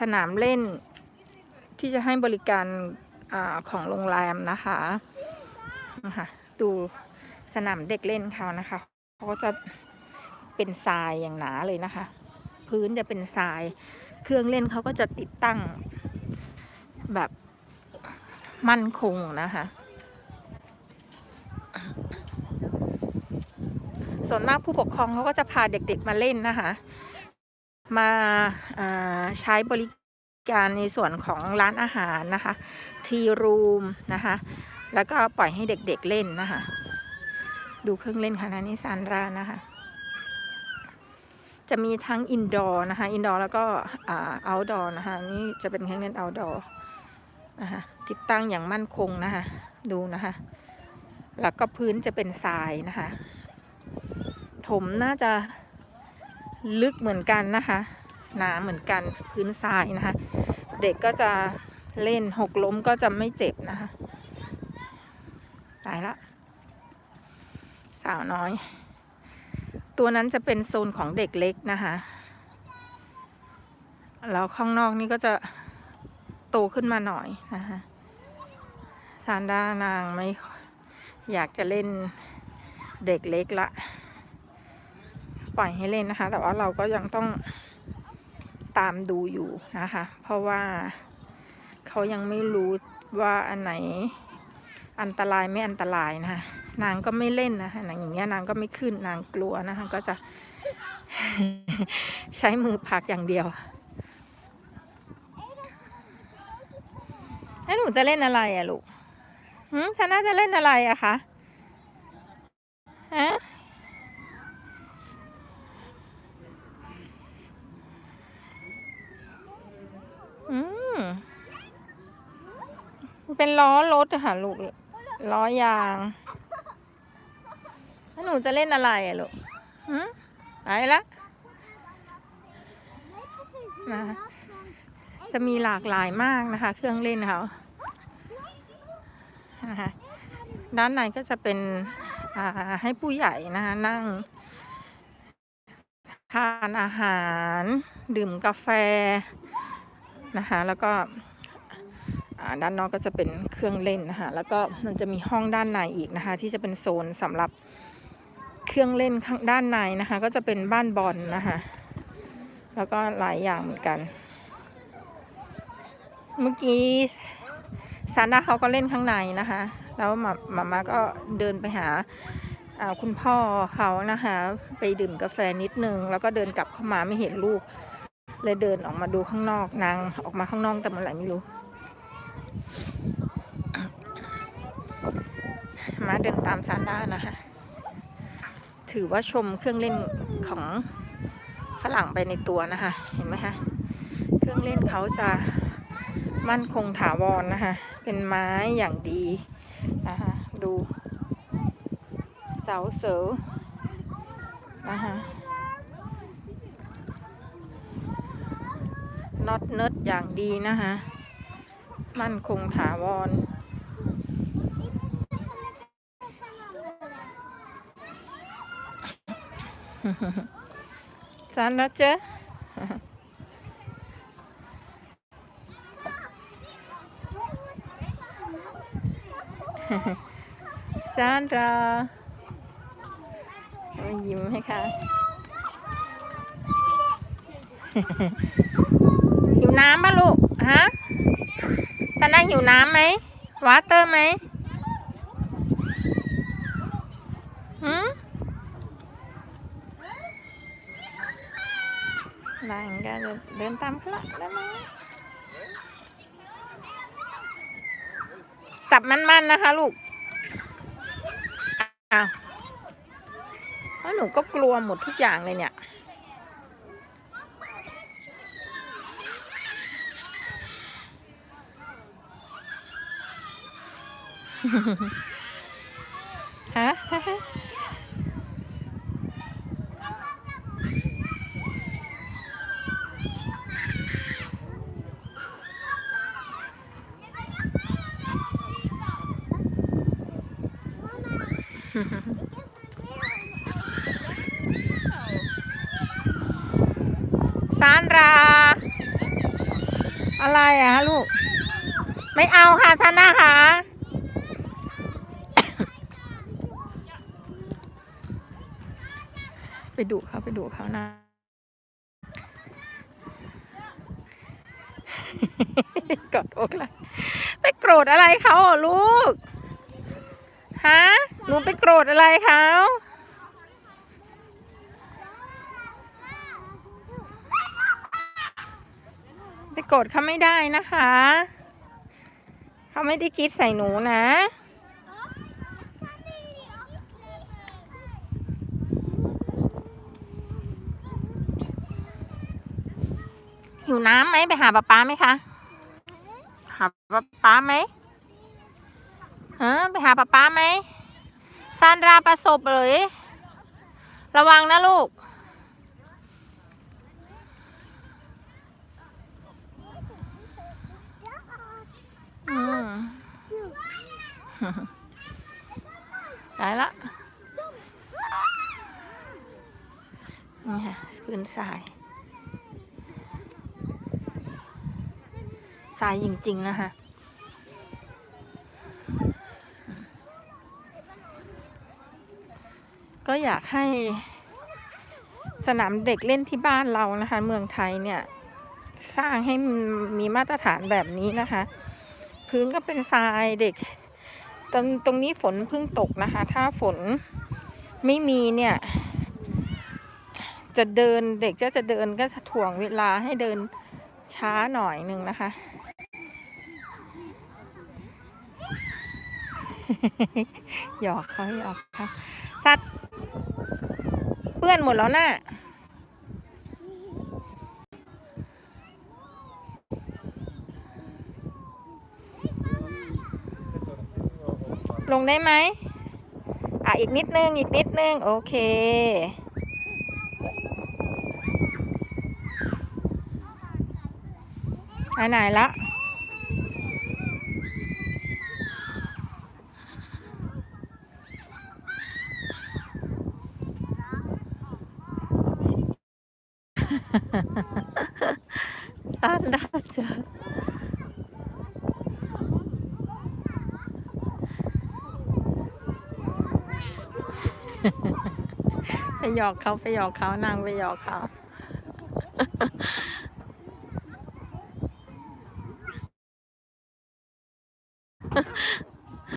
สนามเล่นที่จะให้บริการอของโรงแรมนะคะนะคะดูสนามเด็กเล่นเขานะคะเขาก็จะเป็นทรายอย่างหนาเลยนะคะ พื้นจะเป็นทราย เครื่องเล่นเขาก็จะติดตั้งแบบมั่นคงนะคะส่วนมากผู้ปกครองเขาก็จะพาเด็กๆมาเล่นนะคะ มาอ่า ใช้บริการในส่วนของร้านอาหารนะคะ ทีรูมนะคะ แล้วก็ปล่อยให้เด็กๆเล่นนะคะ ดูเครื่องเล่นค่ะนะนี่ซานรานะคะ จะมีทั้งอินดอร์นะคะ อินดอร์แล้วก็อ่าเอาดอร์นะคะ นี่จะเป็นเครื่องเล่นเอาดอร์นะคะติดตั้งอย่างมั่นคงนะคะ ดูนะคะ แล้วก็พื้นจะเป็นทรายนะคะ ถมน่าจะลึกเหมือนกันนะคะ นาเหมือนกันพื้นทรายนะคะ เด็กก็จะเล่นหกล้มก็จะไม่เจ็บนะคะตายละ สาวน้อย ตัวนั้นจะเป็นโซนของเด็กเล็กนะคะแล้วข้างนอกนี่ก็จะโตขึ้นมาหน่อยนะคะซานด้านางไม่อยากจะเล่นเด็กเล็กละ ปล่อยให้เล่นนะคะ แต่ว่าเราก็ยังต้อง ตามดูอยู่นะคะ เพราะว่าเขายังไม่รู้ว่าอันไหนอันตรายไม่อันตรายนะคะนางก็ไม่เล่นนะคะนางอย่างเงี้ยนางก็ไม่ขึ้นนางกลัวนะคะก็จะใช้มือผักอย่างเดียวแล้วหนูจะเล่นอะไรอะลูกฉันน่าจะเล่นอะไรอะคะฮะ อืมมัน เป็นล้อรถอะค่ะลูกล้อยางแล้วหนูจะเล่นอะไรอะลูกหืมไปละนะจะมีหลากหลายมากนะคะ เครื่องเล่นเขานะคะด้านในก็จะเป็นให้ผู้ใหญ่นะคะนั่งทานอาหารดื่มกาแฟนะคะแล้วก็ ด้านนอกก็จะเป็นเครื่องเล่นนะคะแล้วก็มันจะมีห้องด้านในอีกนะคะ ที่จะเป็นโซนสำหรับเครื่องเล่นข้างด้านในนะคะ ก็จะเป็นบ้านบอลนะคะ แล้วก็หลายอย่างเหมือนกัน เมื่อกี้ซานดาเขาก็เล่นข้างในนะคะ แล้วมามามาก็เดินไปหาอ่าคุณพ่อเขานะคะ ไปดื่มกาแฟนิดนึง แล้วก็เดินกลับเข้ามาไม่เห็นลูก เลยเดินออกมาดูข้างนอกนางออกมาข้างนอกแต่เมื่อไหร่ไม่รู้ มาเดินตามซานด้านะคะ ถือว่าชมเครื่องเล่นของฝรั่งไปในตัวนะคะ เห็นไหมคะเครื่องเล่นเขาจะมั่นคงถาวรนะคะ เป็นไม้อย่างดีนะคะดูเสาเสอนะคะน็อตเนิร์ดอย่างดีนะคะ มั่นคงถาวรจานแล้วเจ๊ซานดรามายิ้มให้ค่ะ หิวน้ำป่ะลูก ฮะ ซันนั่งหิวน้ำไหมวาเตอร์ไหมหืมได้เหมือนกันเดินตามเขาละได้ไหมจับมันๆนะคะลูก อ้าวแล้วหนูก็กลัวหมดทุกอย่างเลยเนี่ย ฮะซานรา อะไรอะคะลูก ไม่เอาค่ะท่านนะคะ ไปดูเขาไปดูเขานะ กอดอกเลยไปโกรธอะไรเขาลูก ฮะหนูไปโกรธอะไรเขาไปโกรธเขาไม่ได้นะคะ เขาไม่ได้คิดใส่หนูนะ หิวน้ำไหมไปหาป๊าป๊าไหมคะ หาป๊าป๊าไหมฮะไปหาป๊าป๊าไหมซานดราประสบเลย ระวังนะลูก อืมตายละนี่ค่ะพื้นทราย ทรายจริง ๆ นะคะ ก็อยากให้สนามเด็กเล่นที่บ้านเรานะคะ เมืองไทยเนี่ย สร้างให้มีมาตรฐานแบบนี้นะคะ พื้นก็เป็นทรายเด็ก ตรงตรงนี้ฝนเพิ่งตกนะคะ ถ้าฝนไม่มีเนี่ย จะเดินเด็กจะจะเดินก็ถ่วงเวลาให้เดินช้าหน่อยหนึ่งนะคะ หยอกเขาหยอกเขาสัตว์เปื้อนหมดแล้วน่ะลงได้ไหมอะ อีกนิดนึง อีกนิดนึง โอเคไปไหนละ สั้นได้เจอไปหยอกเขาไปหยอกเขานางไปหยอกเขา